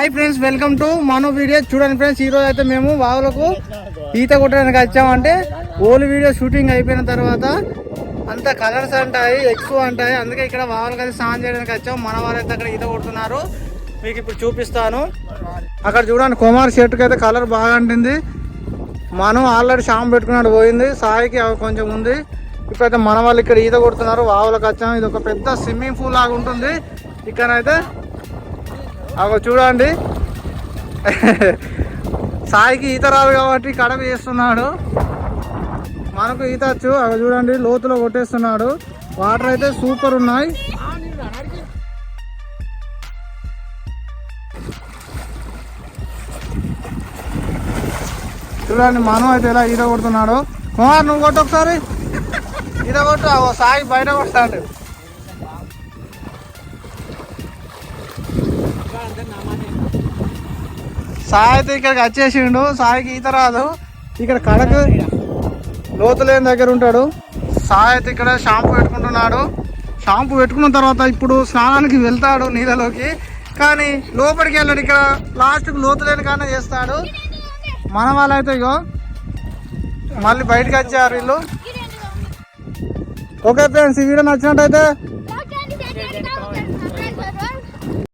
Hi friends welcome to మనో video చూడండి friends ఈరోజు అయితే మేము వాగులకు ఈత కొట్టడానికి వచ్చామంటే ఓల్డ్ వీడియో షూటింగ్ అయిపోయిన తర్వాత అంత కలర్స్ అంటాయి ఎక్కువ అంటాయి. అందుకే ఇక్కడ వాగులకు అయితే స్నానం చేయడానికి వచ్చాం. మన వాళ్ళైతే అక్కడ ఈత కొడుతున్నారు. మీకు ఇప్పుడు చూపిస్తాను. అక్కడ చూడండి కుమార్ షర్ట్కి అయితే కలర్ బాగా అంటింది. మనం ఆల్రెడీ షాంపు పెట్టుకున్నాడు పోయింది. సాయికి అవి కొంచెం ఉంది. ఇప్పుడైతే మన వాళ్ళు ఇక్కడ ఈత కొడుతున్నారు వాగులకు వచ్చాము ఇది ఒక పెద్ద స్విమ్మింగ్ పూల్ లాగా ఉంటుంది. ఇక్కడైతే అగో చూడండి. సాయికి ఈత రాదు కాబట్టి కడప చేస్తున్నాడు మనకు ఈత వచ్చు. అవి చూడండి లోతులో కొట్టేస్తున్నాడు. వాటర్ అయితే సూపర్ ఉన్నాయి. చూడండి మనం అయితే ఎలా ఈత కొడుతున్నాడు. కుమార్ నువ్వు కొట్టు ఒకసారి. ఈత కొట్టు. సాయి బయట కొడతాడు. సాయి ఇక్కడికి వచ్చేసిండు. సాయికి ఈత రాదు. ఇక్కడ కడకు లోతులేని దగ్గర ఉంటాడు. సాయి ఇక్కడ షాంపూ పెట్టుకుంటున్నాడు. షాంపూ పెట్టుకున్న తర్వాత ఇప్పుడు స్నానానికి వెళ్తాడు నీళ్ళలోకి. కానీ లోపలికి వెళ్ళాడు. ఇక్కడ లాస్ట్కి లోతులేని కానీ చేస్తాడు. మన వాళ్ళైతే ఇగో మళ్ళీ బయటకు వచ్చారు వీళ్ళు. ఓకే ఫ్రెండ్స్ ఈ వీడియో నచ్చినట్టయితే